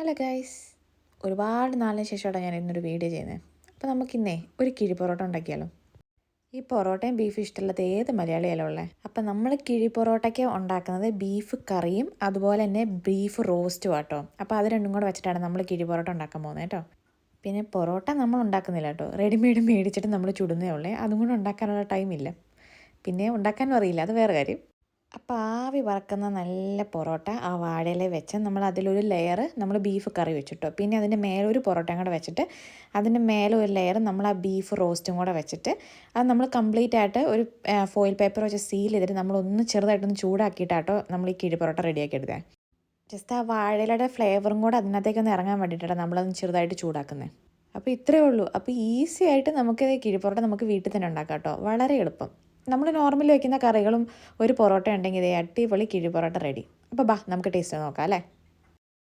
Hello guys ഒരുപാട് നാളിന് ശേഷമാണ് ഞാൻ ഇന്നൊരു വീഡിയോ ചെയ്യുന്നത് അപ്പോൾ നമുക്കിന്നേ ഒരു കിഴി പൊറോട്ട ഉണ്ടാക്കിയാലോ? ഈ പൊറോട്ടയും ബീഫ് ഇഷ്ടമുള്ളത് ഏത് മലയാളിയാലും ഉള്ളത് അപ്പം നമ്മൾ കിഴി പൊറോട്ടയ്ക്ക് ഉണ്ടാക്കുന്നത് ബീഫ് കറിയും അതുപോലെ തന്നെ ബീഫ് റോസ്റ്റും ആട്ടോ. അപ്പോൾ അത് രണ്ടും കൂടെ വെച്ചിട്ടാണ് നമ്മൾ കിഴി പൊറോട്ട ഉണ്ടാക്കാൻ പോകുന്നത് കേട്ടോ. പിന്നെ പൊറോട്ട നമ്മൾ ഉണ്ടാക്കുന്നില്ല കേട്ടോ. റെഡിമെയ്ഡ് മേടിച്ചിട്ട് നമ്മൾ ചുടുന്നേ ഉള്ളേ. അതും കൂടെ ഉണ്ടാക്കാനുള്ള ടൈമില്ല പിന്നെ ഉണ്ടാക്കാനും അറിയില്ല. അത് വേറെ കാര്യം. അപ്പോൾ ആവി വറക്കുന്ന നല്ല പൊറോട്ട ആ വാഴയിൽ വെച്ച് നമ്മൾ അതിലൊരു ലെയർ നമ്മൾ ബീഫ് കറി വെച്ചിട്ടോ. പിന്നെ അതിന്റെ മേലെ ഒരു പൊറോട്ടയും കൂടെ വെച്ചിട്ട് അതിന്റെ മേലെ ഒരു ലെയർ നമ്മൾ ആ ബീഫ് റോസ്റ്റും കൂടെ വെച്ചിട്ട് അത് നമ്മൾ കംപ്ലീറ്റ് ആയിട്ട് ഒരു ഫോയിൽ പേപ്പർ വെച്ച് സീൽ ചെയ്തിട്ട് നമ്മളൊന്ന് ചെറുതായിട്ടൊന്ന് ചൂടാക്കിയിട്ടാട്ടോ നമ്മൾ ഈ കിഴി പൊറോട്ട റെഡിയാക്കി എടുത്തത് ജസ്റ്റ് ആ വാഴയിലയുടെ ഫ്ലേവറും കൂടെ അതിനകത്തേക്കൊന്ന് ഇറങ്ങാൻ വേണ്ടിയിട്ടാണ് നമ്മളതൊന്ന് ചെറുതായിട്ട് ചൂടാക്കുന്നത് അപ്പോൾ ഇത്രയേ ഉള്ളൂ. അപ്പോൾ ഈസി ആയിട്ട് നമുക്ക് കിഴിപ്പൊറോട്ട നമുക്ക് വീട്ടിൽ തന്നെ ഉണ്ടാക്കാം കേട്ടോ. വളരെ എളുപ്പം. നമ്മൾ നോർമലി വയ്ക്കുന്ന കറികളും ഒരു പൊറോട്ട ഉണ്ടെങ്കിൽ ഇതേ അടിപൊളി കിഴി പൊറോട്ട റെഡി അപ്പോൾ ബാ നമുക്ക് ടേസ്റ്റ് നോക്കാം അല്ലേ?